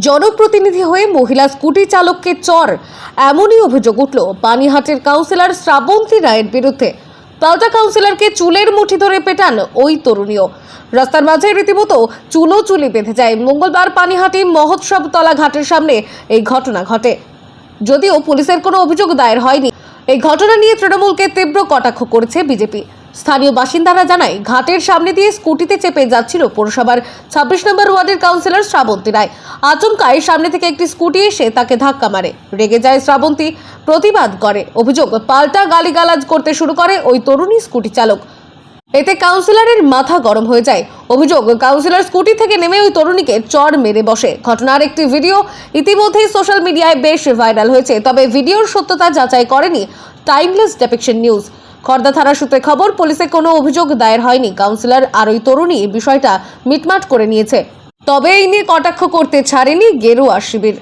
জনপ্রতিনিধি হয়ে মহিলা স্কুটি চালককে চর। এমনই অভিযোগ উঠল পানিহাটের কাউন্সিলর শ্রাবন্তী রায়ের বিরুদ্ধে। পাল্টা কাউন্সিলরকে চুলের মুঠি ধরে পেটান ওই তরুণীও। রাস্তার মাঝে রীতিমতো চুলো চুলি বেঁধে যায়। মঙ্গলবার পানিহাটি মহোৎসব তলা ঘাটের সামনে এই ঘটনা ঘটে। যদিও পুলিশের কোনো অভিযোগ দায়ের হয়নি, এই ঘটনা নিয়ে তৃণমূলকে তীব্র কটাক্ষ করেছে বিজেপি। স্থানীয় বাসিন্দারা জানায়, ঘাটের সামনে দিয়ে স্কুটিতে চেপে যাচ্ছিল পৌরসভার ছাব্বিশ নম্বর ওয়ার্ডের কাউন্সিলর শ্রাবন্তী রায়। আচমকায় সামনে থেকে একটি স্কুটি এসে তাকে ধাক্কা মারে। রেগে যায় শ্রাবন্তী, প্রতিবাদ করে। অভিযোগ, পাল্টা গালিগালাজ করতে শুরু করে ওই তরুণী স্কুটি চালক। এতে কাউন্সিলরের মাথা গরম হয়ে যায়। অভিযোগ, কাউন্সিলর স্কুটি থেকে নেমে ওই তরুণীকে চড় মেরে বসে। ঘটনার একটি ভিডিও ইতিমধ্যেই সোশ্যাল মিডিয়ায় বেশ ভাইরাল হয়েছে, তবে ভিডিওর সত্যতা যাচাই করেনি টাইমলেস ডেপিকশন নিউজ খর্দা থানা সূত্রে খবর, পুলিশে কোনো অভিযোগ দায়ের হয়নি। কাউন্সিলর আর ওই তরুণী বিষয়টা মিটমাট করে নিয়েছে। তবে এই নিয়ে কটাক্ষ করতে ছাড়েনি গেরুয়া শিবির।